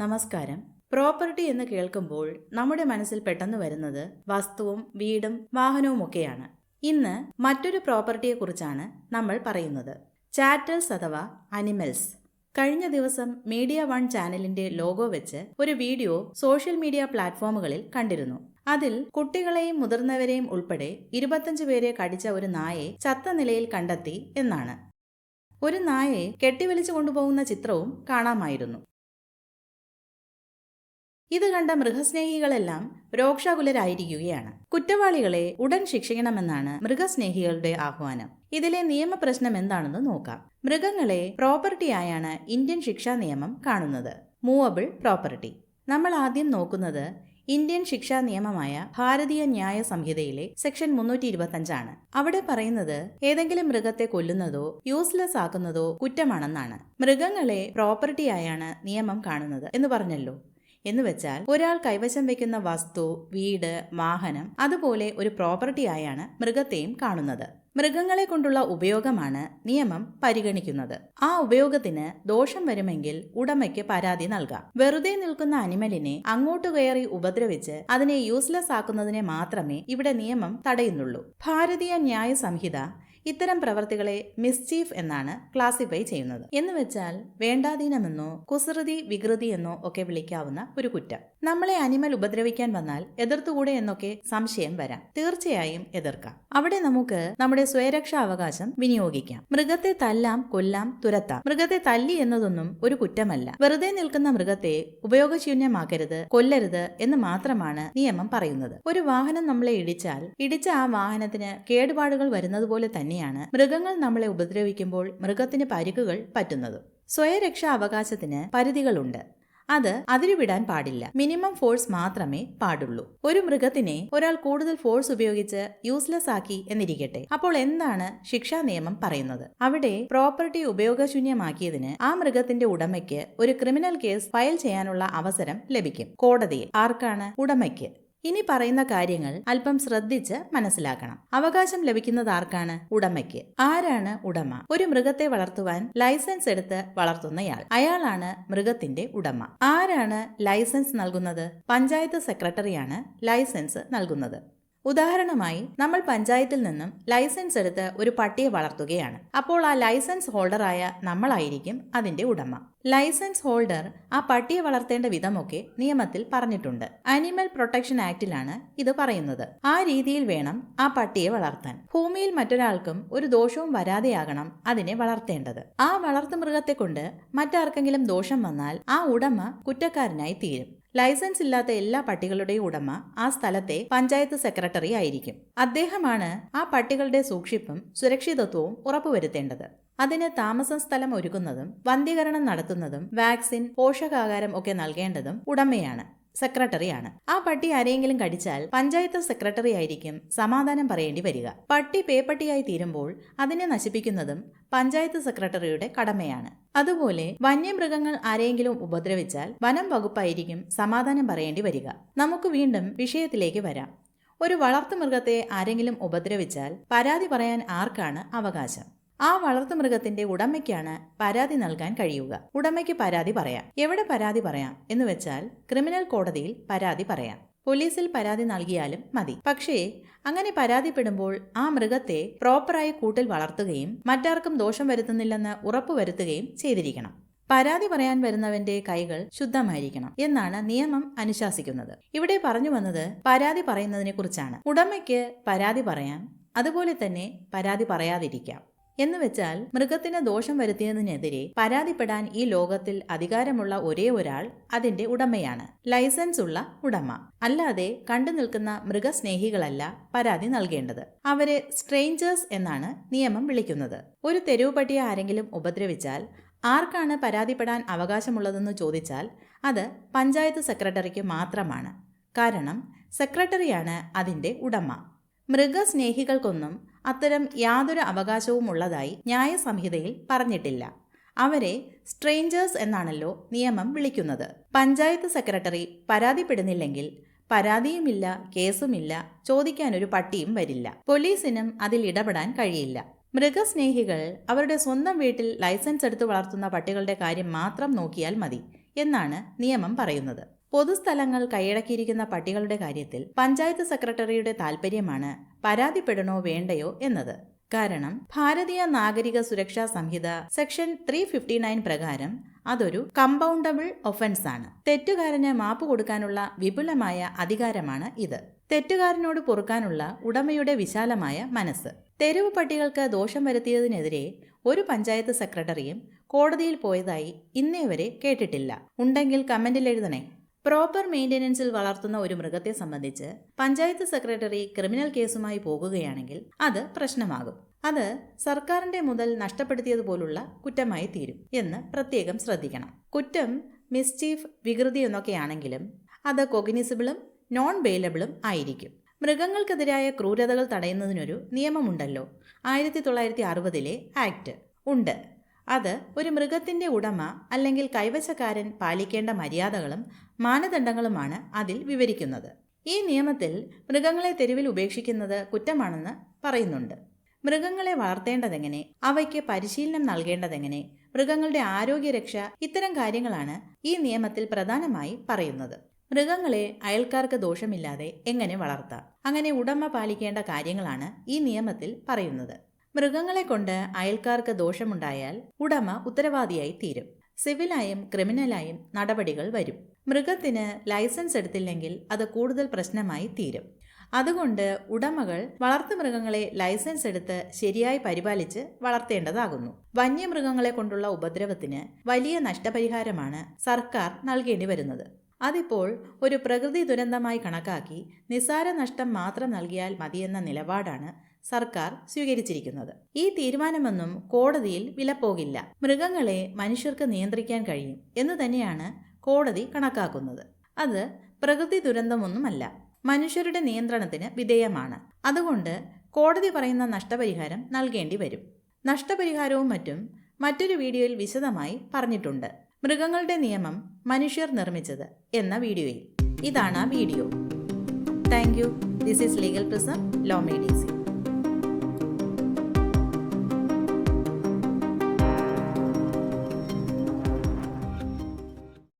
നമസ്കാരം. പ്രോപ്പർട്ടി എന്ന് കേൾക്കുമ്പോൾ നമ്മുടെ മനസ്സിൽ പെട്ടെന്ന് വരുന്നത് വസ്തുവും വീടും വാഹനവുമൊക്കെയാണ്. ഇന്ന് മറ്റൊരു പ്രോപ്പർട്ടിയെക്കുറിച്ചാണ് നമ്മൾ പറയുന്നത്. ചാറ്റൽസ് അഥവാ അനിമൽസ്. കഴിഞ്ഞ ദിവസം മീഡിയ വൺ ചാനലിന്റെ ലോഗോ വെച്ച് ഒരു വീഡിയോ സോഷ്യൽ മീഡിയ പ്ലാറ്റ്ഫോമുകളിൽ കണ്ടിരുന്നു. അതിൽ കുട്ടികളെയും മുതിർന്നവരെയും ഉൾപ്പെടെ ഇരുപത്തഞ്ച് പേരെ കടിച്ച ഒരു നായെ ചത്ത നിലയിൽ കണ്ടെത്തി എന്നാണ്. ഒരു നായെ കെട്ടിവലിച്ചു കൊണ്ടുപോകുന്ന ചിത്രവും കാണാമായിരുന്നു. ഇത് കണ്ട മൃഗസ്നേഹികളെല്ലാം രോക്ഷാകുലരായിരിക്കുകയാണ്. കുറ്റവാളികളെ ഉടൻ ശിക്ഷിക്കണമെന്നാണ് മൃഗസ്നേഹികളുടെ ആഹ്വാനം. ഇതിലെ നിയമപ്രശ്നം എന്താണെന്ന് നോക്കാം. മൃഗങ്ങളെ പ്രോപ്പർട്ടിയായാണ് ഇന്ത്യൻ ശിക്ഷാ നിയമം കാണുന്നത്. Movable property. നമ്മൾ ആദ്യം നോക്കുന്നത് ഇന്ത്യൻ ശിക്ഷാ നിയമമായ ഭാരതീയ ന്യായ സംഹിതയിലെ സെക്ഷൻ മുന്നൂറ്റി ഇരുപത്തഞ്ചാണ് അവിടെ പറയുന്നത് ഏതെങ്കിലും മൃഗത്തെ കൊല്ലുന്നതോ യൂസ്ലെസ് ആക്കുന്നതോ കുറ്റമാണെന്നാണ്. മൃഗങ്ങളെ പ്രോപ്പർട്ടിയായാണ് നിയമം കാണുന്നത് എന്ന് പറഞ്ഞല്ലോ. എന്ന് വെച്ചാൽ ഒരാൾ കൈവശം വെക്കുന്ന വസ്തു വീട് വാഹനം അതുപോലെ ഒരു പ്രോപ്പർട്ടി ആയാണ് മൃഗത്തെയും കാണുന്നത്. മൃഗങ്ങളെ കൊണ്ടുള്ള ഉപയോഗമാണ് നിയമം പരിഗണിക്കുന്നത്. ആ ഉപയോഗത്തിന് ദോഷം വരുമെങ്കിൽ ഉടമയ്ക്ക് പരാതി നൽകാം. വെറുതെ നിൽക്കുന്ന അനിമലിനെ അങ്ങോട്ട് കയറി ഉപദ്രവിച്ച് അതിനെ യൂസ്ലെസ് ആക്കുന്നതിനെ മാത്രമേ ഇവിടെ നിയമം തടയുന്നുള്ളൂ. ഭാരതീയ ന്യായ സംഹിത ഇത്തരം പ്രവർത്തികളെ മിസ്ചീഫ് എന്നാണ് ക്ലാസിഫൈ ചെയ്യുന്നത്. എന്ന് വെച്ചാൽ വേണ്ടാധീനമെന്നോ കുസൃതി വികൃതി എന്നോ ഒക്കെ വിളിക്കാവുന്ന ഒരു കുറ്റം. നമ്മളെ അനിമൽ ഉപദ്രവിക്കാൻ വന്നാൽ എതിർത്തുകൂടെ എന്നൊക്കെ സംശയം വരാം. തീർച്ചയായും എതിർക്കാം. അവിടെ നമുക്ക് നമ്മുടെ സ്വയരക്ഷാ അവകാശം വിനിയോഗിക്കാം. മൃഗത്തെ തല്ലാം കൊല്ലാം തുരത്താം. മൃഗത്തെ തല്ലി എന്നതൊന്നും ഒരു കുറ്റമല്ല. വെറുതെ നിൽക്കുന്ന മൃഗത്തെ ഉപയോഗശൂന്യമാക്കരുത് കൊല്ലരുത് എന്ന് മാത്രമാണ് നിയമം പറയുന്നത്. ഒരു വാഹനം നമ്മളെ ഇടിച്ചാൽ ഇടിച്ച ആ വാഹനത്തിന് കേടുപാടുകൾ വരുന്നത് പോലെ തന്നെയാണ് മൃഗങ്ങൾ നമ്മളെ ഉപദ്രവിക്കുമ്പോൾ മൃഗത്തിന് പരിക്കുകൾ പറ്റുന്നത്. സ്വയരക്ഷാ അവകാശത്തിന് പരിധികളുണ്ട്. അത് അതിരുവിടാൻ പാടില്ല. മിനിമം ഫോഴ്സ് മാത്രമേ പാടുള്ളൂ. ഒരു മൃഗത്തിനെ ഒരാൾ കൂടുതൽ ഫോഴ്സ് ഉപയോഗിച്ച് യൂസ്ലെസ് ആക്കി എന്നിരിക്കട്ടെ. അപ്പോൾ എന്താണ് ശിക്ഷാ നിയമം പറയുന്നത്? അവിടെ പ്രോപ്പർട്ടി ഉപയോഗശൂന്യമാക്കിയതിന് ആ മൃഗത്തിന്റെ ഉടമയ്ക്ക് ഒരു ക്രിമിനൽ കേസ് ഫയൽ ചെയ്യാനുള്ള അവസരം ലഭിക്കും. കോടതിയിൽ ആർക്കാണ് ഉടമയ്ക്ക്? ഇനി പറയുന്ന കാര്യങ്ങൾ അല്പം ശ്രദ്ധിച്ച് മനസ്സിലാക്കണം. അവകാശം ലഭിക്കുന്നത് ആർക്കാണ്? ഉടമയ്ക്ക്. ആരാണ് ഉടമ? ഒരു മൃഗത്തെ വളർത്തുവാൻ ലൈസൻസ് എടുത്ത് വളർത്തുന്നയാൾ. അയാളാണ് മൃഗത്തിന്റെ ഉടമ. ആരാണ് ലൈസൻസ് നൽകുന്നത്? പഞ്ചായത്ത് സെക്രട്ടറിയാണ് ലൈസൻസ് നൽകുന്നത്. ഉദാഹരണമായി നമ്മൾ പഞ്ചായത്തിൽ നിന്നും ലൈസൻസ് എടുത്ത് ഒരു പട്ടിയെ വളർത്തുകയാണ്. അപ്പോൾ ആ ലൈസൻസ് ഹോൾഡറായ നമ്മളായിരിക്കും അതിന്റെ ഉടമ. ലൈസൻസ് ഹോൾഡർ ആ പട്ടിയെ വളർത്തേണ്ട വിധമൊക്കെ നിയമത്തിൽ പറഞ്ഞിട്ടുണ്ട്. അനിമൽ പ്രൊട്ടക്ഷൻ ആക്ടിലാണ് ഇത് പറയുന്നത്. ആ രീതിയിൽ വേണം ആ പട്ടിയെ വളർത്താൻ. ഭൂമിയിൽ മറ്റൊരാൾക്കും ഒരു ദോഷവും വരാതെയാകണം അതിനെ വളർത്തേണ്ടത്. ആ വളർത്തു മൃഗത്തെ കൊണ്ട് മറ്റാർക്കെങ്കിലും ദോഷം വന്നാൽ ആ ഉടമ കുറ്റക്കാരനായി തീരും. ലൈസൻസ് ഇല്ലാത്ത എല്ലാ പട്ടികളുടെയും ഉടമ ആ സ്ഥലത്തെ പഞ്ചായത്ത് സെക്രട്ടറി ആയിരിക്കും. അദ്ദേഹമാണ് ആ പട്ടികളുടെ സൂക്ഷിപ്പും സുരക്ഷിതത്വവും ഉറപ്പുവരുത്തേണ്ടത്. അതിന് താമസ സ്ഥലം ഒരുക്കുന്നതും വന്ധ്യകരണം നടത്തുന്നതും വാക്സിൻ പോഷകാഹാരം ഒക്കെ നൽകേണ്ടതും ഉടമയാണ്. സെക്രട്ടറിയാണ്. ആ പട്ടി ആരെങ്കിലും കടിച്ചാൽ പഞ്ചായത്ത് സെക്രട്ടറി ആയിരിക്കും സമാധാനം പറയേണ്ടി വരിക. പട്ടി പേപ്പട്ടിയായി തീരുമ്പോൾ അതിനെ നശിപ്പിക്കുന്നതും പഞ്ചായത്ത് സെക്രട്ടറിയുടെ കടമയാണ്. അതുപോലെ വന്യമൃഗങ്ങൾ ആരെങ്കിലും ഉപദ്രവിച്ചാൽ വനം വകുപ്പായിരിക്കും സമാധാനം പറയേണ്ടി വരിക. നമുക്ക് വീണ്ടും വിഷയത്തിലേക്ക് വരാം. ഒരു വളർത്തുമൃഗത്തെ ആരെങ്കിലും ഉപദ്രവിച്ചാൽ പരാതി പറയാൻ ആർക്കാണ് അവകാശം? ആ വളർത്തുമൃഗത്തിന്റെ ഉടമയ്ക്കാണ് പരാതി നൽകാൻ കഴിയുക. ഉടമയ്ക്ക് പരാതി പറയാം. എവിടെ പരാതി പറയാം എന്ന് വെച്ചാൽ ക്രിമിനൽ കോടതിയിൽ പരാതി പറയാം. പോലീസിൽ പരാതി നൽകിയാലും മതി. പക്ഷേ അങ്ങനെ പരാതിപ്പെടുമ്പോൾ ആ മൃഗത്തെ പ്രോപ്പറായി കൂട്ടിൽ വളർത്തുകയും മറ്റാർക്കും ദോഷം വരുത്തുന്നില്ലെന്ന് ഉറപ്പുവരുത്തുകയും ചെയ്തിരിക്കണം. പരാതി പറയാൻ വരുന്നവന്റെ കൈകൾ ശുദ്ധമായിരിക്കണം എന്നാണ് നിയമം അനുശാസിക്കുന്നത്. ഇവിടെ പറഞ്ഞു വന്നത് പരാതി പറയുന്നതിനെ കുറിച്ചാണ്. ഉടമയ്ക്ക് പരാതി പറയാം. അതുപോലെ തന്നെ പരാതി പറയാതിരിക്കാം. എന്ന് വെച്ചാൽ മൃഗത്തിന് ദോഷം വരുത്തിയതിനെതിരെ പരാതിപ്പെടാൻ ഈ ലോകത്തിൽ അധികാരമുള്ള ഒരേ ഒരാൾ അതിന്റെ ഉടമയാണ്. ലൈസൻസ് ഉള്ള ഉടമ. അല്ലാതെ കണ്ടു നിൽക്കുന്ന മൃഗസ്നേഹികളല്ല പരാതി നൽകേണ്ടത്. അവരെ സ്ട്രേഞ്ചേഴ്സ് എന്നാണ് നിയമം വിളിക്കുന്നത്. ഒരു തെരുവുപട്ടിയെ ആരെങ്കിലും ഉപദ്രവിച്ചാൽ ആർക്കാണ് പരാതിപ്പെടാൻ അവകാശമുള്ളതെന്ന് ചോദിച്ചാൽ അത് പഞ്ചായത്ത് സെക്രട്ടറിക്ക് മാത്രമാണ്. കാരണം സെക്രട്ടറിയാണ് അതിന്റെ ഉടമ. മൃഗസ്നേഹികൾക്കൊന്നും അത്തരം യാതൊരു അവകാശവും ഉള്ളതായി ന്യായസംഹിതയിൽ പറഞ്ഞിട്ടില്ല. അവരെ സ്ട്രേഞ്ചേഴ്സ് എന്നാണല്ലോ നിയമം വിളിക്കുന്നത്. പഞ്ചായത്ത് സെക്രട്ടറി പരാതിപ്പെടുന്നില്ലെങ്കിൽ പരാതിയുമില്ല കേസുമില്ല ചോദിക്കാനൊരു പട്ടിയും വരില്ല. പോലീസിനും അതിൽ ഇടപെടാൻ കഴിയില്ല. മൃഗസ്നേഹികൾ അവരുടെ സ്വന്തം വീട്ടിൽ ലൈസൻസ് എടുത്ത് വളർത്തുന്ന പട്ടികളുടെ കാര്യം മാത്രം നോക്കിയാൽ മതി എന്നാണ് നിയമം പറയുന്നത്. പൊതുസ്ഥലങ്ങൾ കൈയടക്കിയിരിക്കുന്ന പട്ടികളുടെ കാര്യത്തിൽ പഞ്ചായത്ത് സെക്രട്ടറിയുടെ താൽപ്പര്യമാണ് പരാതിപ്പെടണോ വേണ്ടയോ എന്നത്. കാരണം Bharatiya Nagarik Suraksha Sanhita section three fifty nine പ്രകാരം അതൊരു കമ്പൗണ്ടബിൾ ഒഫൻസ് ആണ്. തെറ്റുകാരന് മാപ്പ് കൊടുക്കാനുള്ള വിപുലമായ അധികാരമാണ് ഇത്. തെറ്റുകാരനോട് പൊറുക്കാനുള്ള ഉടമയുടെ വിശാലമായ മനസ്സ്. തെരുവ് പട്ടികൾക്ക് ദോഷം വരുത്തിയതിനെതിരെ ഒരു പഞ്ചായത്ത് സെക്രട്ടറിയും കോടതിയിൽ പോയതായി ഇന്നേ വരെ കേട്ടിട്ടില്ല. ഉണ്ടെങ്കിൽ കമന്റിൽ എഴുതണേ. പ്രോപ്പർ മെയിന്റെനൻസിൽ വളർത്തുന്ന ഒരു മൃഗത്തെ സംബന്ധിച്ച് പഞ്ചായത്ത് സെക്രട്ടറി ക്രിമിനൽ കേസുമായി പോകുകയാണെങ്കിൽ അത് പ്രശ്നമാകും. അത് സർക്കാരിന്റെ മുതൽ നഷ്ടപ്പെടുത്തിയതുപോലുള്ള കുറ്റമായി തീരും എന്ന് പ്രത്യേകം ശ്രദ്ധിക്കണം. കുറ്റം മിസ്ചീഫ് വികൃതി എന്നൊക്കെയാണെങ്കിലും അത് കൊഗ്നിസിബിളും നോൺ ബെയിലബിളും ആയിരിക്കും. മൃഗങ്ങൾക്കെതിരായ ക്രൂരതകൾ തടയുന്നതിനൊരു നിയമമുണ്ടല്ലോ. ആയിരത്തി തൊള്ളായിരത്തി അറുപതിലെ ആക്ട് ഉണ്ട്. അത് ഒരു മൃഗത്തിന്റെ ഉടമ അല്ലെങ്കിൽ കൈവശക്കാരൻ പാലിക്കേണ്ട മര്യാദകളും മാനദണ്ഡങ്ങളുമാണ് അതിൽ വിവരിക്കുന്നത്. ഈ നിയമത്തിൽ മൃഗങ്ങളെ തെരുവിൽ ഉപേക്ഷിക്കുന്നത് കുറ്റമാണെന്ന് പറയുന്നുണ്ട്. മൃഗങ്ങളെ വളർത്തേണ്ടതെങ്ങനെ അവയ്ക്ക് പരിശീലനം നൽകേണ്ടതെങ്ങനെ മൃഗങ്ങളുടെ ആരോഗ്യരക്ഷ ഇത്തരം കാര്യങ്ങളാണ് ഈ നിയമത്തിൽ പ്രധാനമായി പറയുന്നത്. മൃഗങ്ങളെ അയൽക്കാർക്ക് ദോഷമില്ലാതെ എങ്ങനെ വളർത്താം? അങ്ങനെ ഉടമ പാലിക്കേണ്ട കാര്യങ്ങളാണ് ഈ നിയമത്തിൽ പറയുന്നത്. മൃഗങ്ങളെ കൊണ്ട് അയൽക്കാർക്ക് ദോഷമുണ്ടായാൽ ഉടമ ഉത്തരവാദിയായി തീരും. സിവിലായും ക്രിമിനലായും നടപടികൾ വരും. മൃഗത്തിന് ലൈസൻസ് എടുത്തില്ലെങ്കിൽ അത് കൂടുതൽ പ്രശ്നമായി തീരും. അതുകൊണ്ട് ഉടമകൾ വളർത്തുമൃഗങ്ങളെ ലൈസൻസ് എടുത്ത് ശരിയായി പരിപാലിച്ച് വളർത്തേണ്ടതാകുന്നു. വന്യമൃഗങ്ങളെ കൊണ്ടുള്ള ഉപദ്രവത്തിന് വലിയ നഷ്ടപരിഹാരമാണ് സർക്കാർ നൽകേണ്ടി വരുന്നത്. അതിപ്പോൾ ഒരു പ്രകൃതി ദുരന്തമായി കണക്കാക്കി നിസാര നഷ്ടം മാത്രം നൽകിയാൽ മതിയെന്ന നിലപാടാണ് സർക്കാർ സ്വീകരിച്ചിരിക്കുന്നത്. ഈ തീരുമാനമൊന്നും കോടതിയിൽ വിലപ്പോകില്ല. മൃഗങ്ങളെ മനുഷ്യർക്ക് നിയന്ത്രിക്കാൻ കഴിയും എന്ന് തന്നെയാണ് കോടതി കണക്കാക്കുന്നത്. അത് പ്രകൃതി ദുരന്തമൊന്നുമല്ല. മനുഷ്യരുടെ നിയന്ത്രണത്തിന് വിധേയമാണ്. അതുകൊണ്ട് കോടതി പറയുന്ന നഷ്ടപരിഹാരം നൽകേണ്ടി വരും. നഷ്ടപരിഹാരവും മറ്റും മറ്റൊരു വീഡിയോയിൽ വിശദമായി പറഞ്ഞിട്ടുണ്ട്. മൃഗങ്ങളുടെ നിയമം മനുഷ്യർ നിർമ്മിച്ചത് എന്ന വീഡിയോയിൽ. ഇതാണ് ആ video. Thank you. This is legal prism law made easy